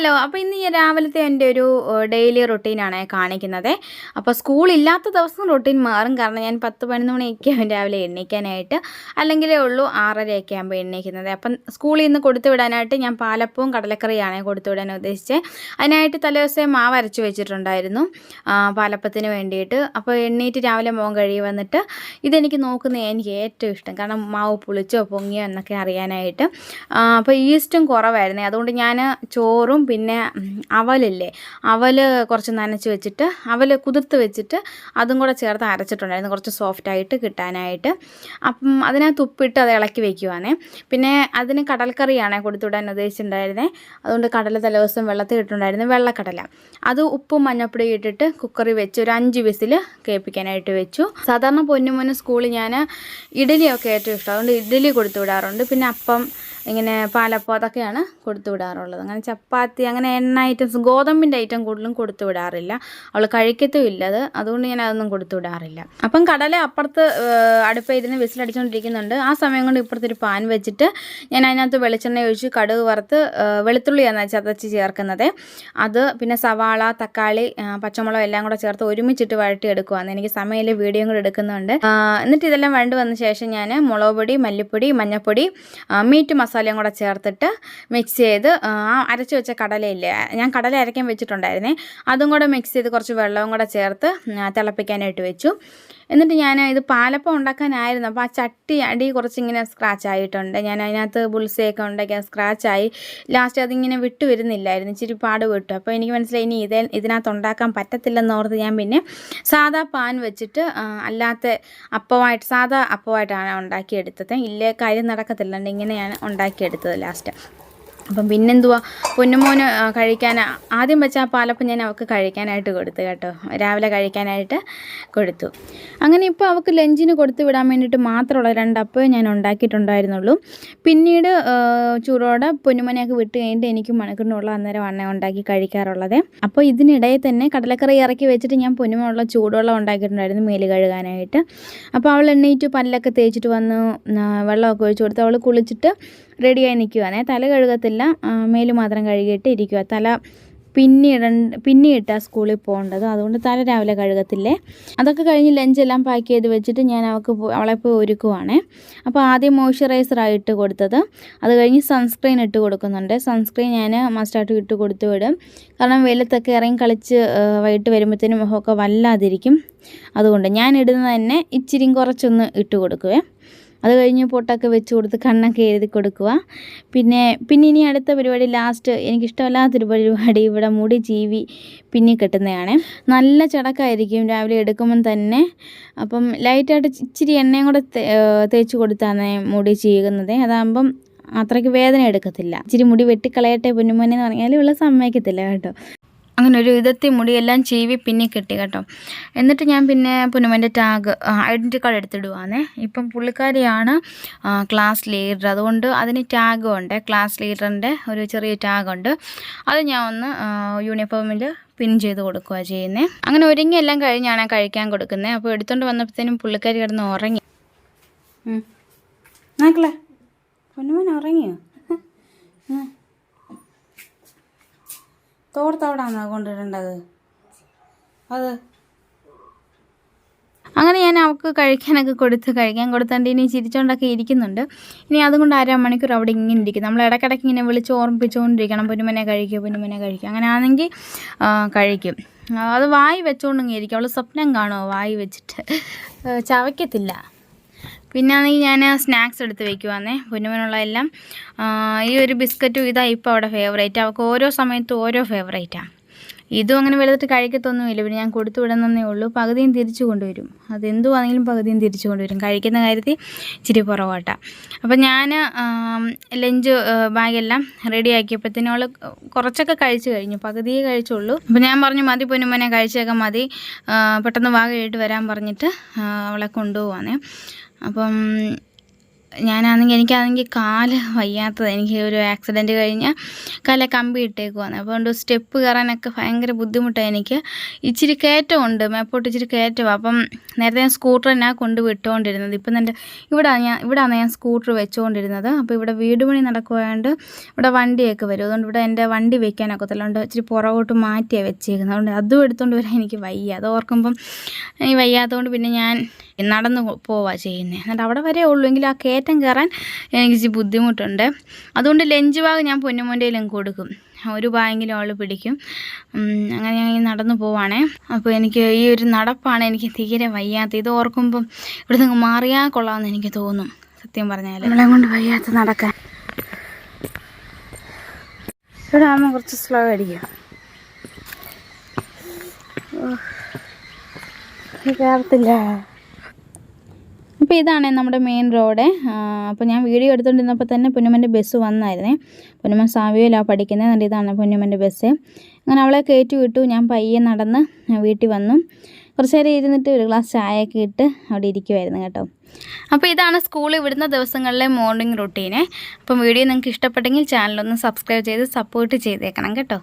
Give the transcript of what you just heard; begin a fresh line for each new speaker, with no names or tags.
Hello അപ്പോൾ ഇന്ന് ഞാൻ രാവിലത്തെ എന്റെ ഒരു ഡെയിലി റൊട്ടീനാണ് കാണിക്കുന്നത്. അപ്പോൾ സ്കൂളില്ലാത്ത ദിവസം റൊട്ടീൻ മാറും. കാരണം ഞാൻ പത്ത് പതിനൊന്ന് മണിയൊക്കെ രാവിലെ എണ്ണീക്കാനായിട്ട് അല്ലെങ്കിലേ ഉള്ളൂ ആറരയൊക്കെ ആകുമ്പോൾ എണ്ണീക്കുന്നത് അപ്പം സ്കൂളിൽ നിന്ന് കൊടുത്തു വിടാനായിട്ട് ഞാൻ പാലപ്പവും കടലക്കറിയാണ് കൊടുത്തു വിടാൻ ഉദ്ദേശിച്ചത് അതിനായിട്ട് തലേദിവസം മാവ് അരച്ച് വെച്ചിട്ടുണ്ടായിരുന്നു പാലപ്പത്തിന് വേണ്ടിയിട്ട്. അപ്പോൾ എണ്ണീറ്റ് രാവിലെ മോൻ കഴുകി വന്നിട്ട് ഇതെനിക്ക് നോക്കുന്ന എനിക്ക് ഏറ്റവും ഇഷ്ടം. കാരണം മാവ് പുളിച്ചോ പൊങ്ങിയോ എന്നൊക്കെ അറിയാനായിട്ട്. അപ്പോൾ ഈസ്റ്റും കുറവായിരുന്നേ. അതുകൊണ്ട് ഞാൻ ചോറും പിന്നെ അവലില്ലേ? അവൽ കുറച്ച് നനച്ച് വെച്ചിട്ട് അവൽ കുതിർത്ത് വെച്ചിട്ട് അതും കൂടെ ചേർത്ത് അരച്ചിട്ടുണ്ടായിരുന്നു. കുറച്ച് സോഫ്റ്റായിട്ട് കിട്ടാനായിട്ട്. അപ്പം അതിനകത്ത് ഉപ്പിട്ട് അത് ഇളക്കി വെക്കുവാണേ. പിന്നെ അതിന് കടൽക്കറിയാണ് കൊടുത്തുവിടാൻ ഉദ്ദേശിച്ചിട്ടുണ്ടായിരുന്നത് അതുകൊണ്ട് കടല തലേദിവസം വെള്ളത്തിൽ ഇട്ടിട്ടുണ്ടായിരുന്നു. വെള്ളക്കടല. അത് ഉപ്പും മഞ്ഞപ്പൊടി ഇട്ടിട്ട് കുക്കറിൽ വെച്ച് ഒരു അഞ്ച് വിസിൽ കേൾപ്പിക്കാനായിട്ട് വെച്ചു. സാധാരണ പൊന്നുമോന് സ്കൂളിൽ ഞാൻ ഇഡലിയൊക്കെ ഏറ്റവും ഇഷ്ടം. അതുകൊണ്ട് ഇഡലി കൊടുത്തു വിടാറുണ്ട് പിന്നെ അപ്പം ഇങ്ങനെ പാലപ്പം അതൊക്കെയാണ് കൊടുത്തു വിടാറുള്ളത്. അങ്ങനെ ചപ്പാത്തി അങ്ങനെ എണ്ണ ഐറ്റംസ് ഗോതമ്പിന്റെ ഐറ്റം കൂടുതലും കൊടുത്തു വിടാറില്ല. അവൾ കഴിക്കത്തും ഇല്ലത് അതുകൊണ്ട് ഞാൻ അതൊന്നും കൊടുത്തു വിടാറില്ല. അപ്പം കടല അപ്പുറത്ത് അടുപ്പ് ഇരുന്ന് വിസിലടിച്ചുകൊണ്ടിരിക്കുന്നുണ്ട് ആ സമയം കൊണ്ട് ഇപ്പുറത്തൊരു പാൻ വെച്ചിട്ട് ഞാൻ അതിനകത്ത് വെളിച്ചെണ്ണ ഒഴിച്ച് കടുക് വറുത്ത് വെളുത്തുള്ളിയാണ് ചതച്ച് ചേർക്കുന്നത്. അത് പിന്നെ സവാള തക്കാളി പച്ചമുളക് എല്ലാം കൂടെ ചേർത്ത് ഒരുമിച്ചിട്ട് വഴറ്റി എടുക്കുവാന്ന് എനിക്ക് സമയമില്ല വീഡിയോ കൂടെ എടുക്കുന്നുണ്ട്. എന്നിട്ട് ഇതെല്ലാം വേണ്ടി വന്ന ശേഷം ഞാൻ മുളക് പൊടി മല്ലിപ്പൊടി മഞ്ഞൾപ്പൊടി മീറ്റ് മസാലയും കൂടെ ചേർത്തിട്ട് മിക്സ് ചെയ്ത് ആ അരച്ച് വെച്ച കടലയില്ലേ ഞാൻ കടല അരയ്ക്കാൻ വെച്ചിട്ടുണ്ടായിരുന്നേ. അതും കൂടെ മിക്സ് ചെയ്ത് കുറച്ച് വെള്ളവും കൂടെ ചേർത്ത് തിളപ്പിക്കാനായിട്ട് വെച്ചു. എന്നിട്ട് ഞാൻ ഇത് പാലപ്പം ഉണ്ടാക്കാനായിരുന്നു. അപ്പോൾ ആ ചട്ടി അടി കുറച്ചിങ്ങനെ സ്ക്രാച്ച് ആയിട്ടുണ്ട്. ഞാൻ അതിനകത്ത് ബുൾസയൊക്കെ ഉണ്ടാക്കി സ്ക്രാച്ചായി ലാസ്റ്റ് അതിങ്ങനെ വിട്ടു വരുന്നില്ലായിരുന്നു. ഇച്ചിരി പാട് വിട്ടു. അപ്പോൾ എനിക്ക് മനസ്സിലായി ഇനി ഇതേ ഇതിനകത്ത് ഉണ്ടാക്കാൻ പറ്റത്തില്ലെന്ന് ഓർത്ത് ഞാൻ പിന്നെ സാധാ പാൻ വെച്ചിട്ട് ആ, അല്ലാത്ത അപ്പമായിട്ട് സാധാ അപ്പമായിട്ടാണ് ഉണ്ടാക്കിയെടുത്തത്. ഇല്ലേ കാര്യം നടക്കത്തില്ല. ഇങ്ങനെയാണ് ഉണ്ടാക്കിയെടുത്തത് ലാസ്റ്റ് അപ്പം പിന്നെന്തുവാ? പൊന്നുമോന് കഴിക്കാൻ ആദ്യം വെച്ച ആ പാലപ്പം ഞാൻ അവൾക്ക് കഴിക്കാനായിട്ട് കൊടുത്തു കേട്ടോ. രാവിലെ കഴിക്കാനായിട്ട് കൊടുത്തു. അങ്ങനെ ഇപ്പോൾ അവൾക്ക് ലഞ്ചിന് കൊടുത്തു വിടാൻ വേണ്ടിയിട്ട് മാത്രമുള്ള രണ്ടപ്പേ ഞാൻ ഉണ്ടാക്കിയിട്ടുണ്ടായിരുന്നുള്ളൂ. പിന്നീട് ചൂടോടെ പൊന്നുമോനെയൊക്കെ വിട്ട് കഴിഞ്ഞിട്ട് എനിക്ക് മണിക്കൂറിനുള്ള അന്നേരം അണ്ണ ഉണ്ടാക്കി കഴിക്കാറുള്ളത്. അപ്പോൾ ഇതിനിടയിൽ തന്നെ കടലക്കറി ഇറക്കി വെച്ചിട്ട് ഞാൻ പൊന്നുമോനുള്ള ചൂടുവെള്ളം ഉണ്ടാക്കിയിട്ടുണ്ടായിരുന്നു മേൽ കഴുകാനായിട്ട്. അപ്പോൾ അവൾ എണ്ണീറ്റ് പല്ലൊക്കെ തേച്ചിട്ട് വന്ന് വെള്ളമൊക്കെ ഒഴിച്ചു കൊടുത്ത് അവൾ കുളിച്ചിട്ട് റെഡിയായി നിൽക്കുവാണേ തല കഴുകത്തില്ല ആ, മേൽ മാത്രം കഴുകിയിട്ട് ഇരിക്കുക തല പിന്നിടണ്ട് പിന്നിയിട്ടാ സ്കൂളിൽ പോകേണ്ടത്. അതുകൊണ്ട് തല രാവിലെ കഴുകത്തില്ലേ? അതൊക്കെ കഴിഞ്ഞ് ലഞ്ചെല്ലാം പാക്ക് ചെയ്ത് വെച്ചിട്ട് ഞാൻ അവൾക്ക് അവളെ പോയി ഒരുക്കുവാണേ. അപ്പോൾ ആദ്യം മോയ്സ്ചറൈസർ ആയിട്ട് കൊടുത്തത്. അത് കഴിഞ്ഞ് സൺസ്ക്രീൻ ഇട്ട് കൊടുക്കുന്നുണ്ട്. സൺസ്ക്രീൻ ഞാൻ മസ്റ്റായിട്ട് ഇട്ട് കൊടുത്തു വിടും. കാരണം വെയിലത്തൊക്കെ ഇറങ്ങി കളിച്ച് വൈകിട്ട് വരുമ്പോഴത്തേനും മുഖമൊക്കെ വല്ലാതിരിക്കും. അതുകൊണ്ട് ഞാൻ ഇടുന്നത് തന്നെ ഇച്ചിരി കുറച്ചൊന്ന് ഇട്ട് കൊടുക്കുവേ. അത് കഴിഞ്ഞ് പൊട്ടൊക്കെ വെച്ച് കൊടുത്ത് കണ്ണൊക്കെ എഴുതി കൊടുക്കുക. പിന്നെ പിന്നെ ഇനി അടുത്ത പരിപാടി ലാസ്റ്റ് എനിക്കിഷ്ടമല്ലാത്തൊരു പരിപാടി ഇവിടെ മുടി ജീവി പിന്നെ കെട്ടുന്നതാണ്. നല്ല ചടക്കായിരിക്കും രാവിലെ എടുക്കുമ്പം തന്നെ. അപ്പം ലൈറ്റായിട്ട് ഇച്ചിരി എണ്ണയും കൂടെ തേച്ച് കൊടുത്താണ് മുടി ചീകുന്നത്. അതാകുമ്പം അത്രയ്ക്ക് വേദന എടുക്കത്തില്ല. ഇച്ചിരി മുടി വെട്ടിക്കളയട്ടെ പൊന്നുമോനെ എന്ന് പറഞ്ഞാൽ ഉള്ള സമ്മതിക്കത്തില്ല കേട്ടോ. അങ്ങനെ ഒരു വിധത്തിൽ മുടിയെല്ലാം ചീവി പിന്നെ കിട്ടി കേട്ടോ. എന്നിട്ട് ഞാൻ പിന്നെ പുനമന്റെ ടാഗ് ഐഡന്റി കാർഡ് എടുത്തിടുവാണേ ഇപ്പം പുള്ളിക്കാരിയാണ് ക്ലാസ് ലീഡർ അതുകൊണ്ട് അതിന് ടാഗും ഉണ്ട്. ക്ലാസ് ലീഡറിന്റെ ഒരു ചെറിയ ടാഗുണ്ട് അത് ഞാൻ ഒന്ന് യൂണിഫോമിൽ പിൻ ചെയ്ത് കൊടുക്കുക ചെയ്യുന്നത് അങ്ങനെ ഒരുങ്ങി എല്ലാം കഴിഞ്ഞാണ് കഴിക്കാൻ കൊടുക്കുന്നത് അപ്പോൾ എടുത്തുകൊണ്ട് വന്നപ്പോഴത്തേനും പുള്ളിക്കാരി കിടന്ന് ഉറങ്ങി. നാക്കളെ പൊന്നുമോൻ ഉറങ്ങിയോ? ഉം. തോർത്തോടാണോ കൊണ്ടിടേണ്ടത് അത്. അങ്ങനെ ഞാൻ അവൾക്ക് കഴിക്കാനൊക്കെ കൊടുത്ത് കഴിക്കാൻ കൊടുത്തോണ്ട് ഇനി ചിരിച്ചോണ്ടൊക്കെ ഇരിക്കുന്നുണ്ട്. ഇനി അതുകൊണ്ട് അരമണിക്കൂർ അവിടെ ഇങ്ങനെ ഇരിക്കും നമ്മൾ ഇടയ്ക്കിടയ്ക്ക് ഇങ്ങനെ വിളിച്ച് ഓർമ്മിപ്പിച്ചുകൊണ്ടിരിക്കണം പൊന്നുമനെ കഴിക്കുക പൊന്നുമനെ കഴിക്കുക അങ്ങനെ ആണെങ്കിൽ കഴിക്കും. അത് വായി വെച്ചുകൊണ്ടിങ്ങനെ ഇരിക്കും. അവൾ സ്വപ്നം കാണുമോ വായി വെച്ചിട്ട്? ചവയ്ക്കത്തില്ല. പിന്നെ ആണെങ്കിൽ ഞാൻ സ്നാക്സ് എടുത്ത് വെക്കുവാന്നേ പൊന്നുമനുള്ള എല്ലാം ഈ ഒരു ബിസ്ക്കറ്റും ഇതാ ഇപ്പോൾ അവിടെ ഫേവറേറ്റ് അവൾക്ക് ഓരോ സമയത്തും ഓരോ ഫേവറേറ്റാണ് ഇതും അങ്ങനെ വെളുത്തിട്ട് കഴിക്കത്തൊന്നുമില്ല. പിന്നെ ഞാൻ കൊടുത്തു വിടുന്നതേ ഉള്ളൂ. പകുതിയും തിരിച്ചു കൊണ്ടുവരും. അതെന്തുവാണെങ്കിലും പകുതിയും തിരിച്ചു കൊണ്ടുവരും. കഴിക്കുന്ന കാര്യത്തിൽ ഇച്ചിരി പുറകോട്ടാണ് അപ്പം ഞാൻ ലഞ്ച് ബാഗെല്ലാം റെഡി ആക്കിയപ്പോഴത്തേനും അവൾ കുറച്ചൊക്കെ കഴിച്ചു കഴിഞ്ഞു. പകുതിയേ കഴിച്ചുള്ളൂ. അപ്പം ഞാൻ പറഞ്ഞു മതി പൊന്നുമനെ കഴിച്ചേക്കാൻ മതി. പെട്ടെന്ന് വാ കഴിയിട്ട് വരാൻ പറഞ്ഞിട്ട് അവളെ കൊണ്ടുപോവാണേ അപ്പം ഞാനാണെങ്കിൽ എനിക്കാണെങ്കിൽ കാൽ വയ്യാത്തത്. എനിക്ക് ഒരു ആക്സിഡന്റ് കഴിഞ്ഞ് കാലെ കമ്പി ഇട്ടേക്കുവാണ്. അപ്പോൾ അതുകൊണ്ട് സ്റ്റെപ്പ് കയറാനൊക്കെ ഭയങ്കര ബുദ്ധിമുട്ടാണ് എനിക്ക്. ഇച്ചിരി കയറ്റമുണ്ട് മേപ്പോട്ട് ഇച്ചിരി കയറ്റമാണ് അപ്പം നേരത്തെ ഞാൻ സ്കൂട്ടർ തന്നെ കൊണ്ട് വിട്ടുകൊണ്ടിരുന്നത് ഇപ്പം എന്റെ ഇവിടെ ഞാൻ ഇവിടെയാണ് ഞാൻ സ്കൂട്ടർ വെച്ചുകൊണ്ടിരുന്നത് അപ്പോൾ ഇവിടെ വീട് പണി നടക്കുവായതുകൊണ്ട് ഇവിടെ വണ്ടിയൊക്കെ വരും. അതുകൊണ്ട് ഇവിടെ എന്റെ വണ്ടി വെക്കാനൊക്കെ അതുകൊണ്ട് ഇച്ചിരി പുറകോട്ട് മാറ്റിയാണ് വെച്ചേക്കുന്നത്. അതുകൊണ്ട് അതും എടുത്തുകൊണ്ട് വരാൻ എനിക്ക് വയ്യ. അത് ഓർക്കുമ്പം വയ്യാത്തതുകൊണ്ട് പിന്നെ ഞാൻ നടന്ന് പോവാ ചെയ്യുന്നത് എന്നിട്ട് അവിടെ വരെ ഉള്ളൂ. എങ്കിൽ ആ കയറ്റം കയറാൻ എനിക്ക് ഇച്ചിരി ബുദ്ധിമുട്ടുണ്ട്. അതുകൊണ്ട് ലഞ്ച് ബാഗ് ഞാൻ പൊന്നുമോന്റെയിലും കൊടുക്കും. ഒരു ബാഗെങ്കിലും അവൾ പിടിക്കും. അങ്ങനെ ഞാൻ നടന്നു പോവാണേ. അപ്പോൾ എനിക്ക് ഈ ഒരു നടപ്പാണ് എനിക്ക് തീരെ വയ്യാത്ത. ഇത് ഓർക്കുമ്പം ഇവിടെ നിന്ന് മാറിയാൽ കൊള്ളാമെന്ന് എനിക്ക് തോന്നും. സത്യം പറഞ്ഞാൽ നമ്മളെ കൊണ്ട് വയ്യാത്ത നടക്കാൻ. ഇവിടെ ആകുമ്പോൾ കുറച്ച് സ്ലോ അടിക്കും കയറത്തില്ല അപ്പോൾ ഇതാണ് നമ്മുടെ മെയിൻ റോഡ് അപ്പോൾ ഞാൻ വീഡിയോ എടുത്തുകൊണ്ടിരുന്നപ്പോൾ തന്നെ പൊന്നുമന്റെ ബസ് വന്നായിരുന്നേ. പൊന്നുമൻ സാവിയിലാണ് പഠിക്കുന്നത് എന്നിട്ട് ഇതാണ് പൊന്നുമന്റെ ബസ് അങ്ങനെ അവളെ കയറ്റി വിട്ടു. ഞാൻ പയ്യെ നടന്ന് വീട്ടിൽ വന്നു. കുറച്ച് നേരം ഇരുന്നിട്ട് ഒരു ഗ്ലാസ് ചായയൊക്കെ ഇട്ട് അവിടെ ഇരിക്കുമായിരുന്നു കേട്ടോ. അപ്പോൾ ഇതാണ് സ്കൂൾ വിടുന്ന ദിവസങ്ങളിലെ മോർണിംഗ് റുട്ടീന് അപ്പം വീഡിയോ നിങ്ങൾക്ക് ഇഷ്ടപ്പെട്ടെങ്കിൽ ചാനലൊന്ന് സബ്സ്ക്രൈബ് ചെയ്ത് സപ്പോർട്ട് ചെയ്തേക്കണം കേട്ടോ.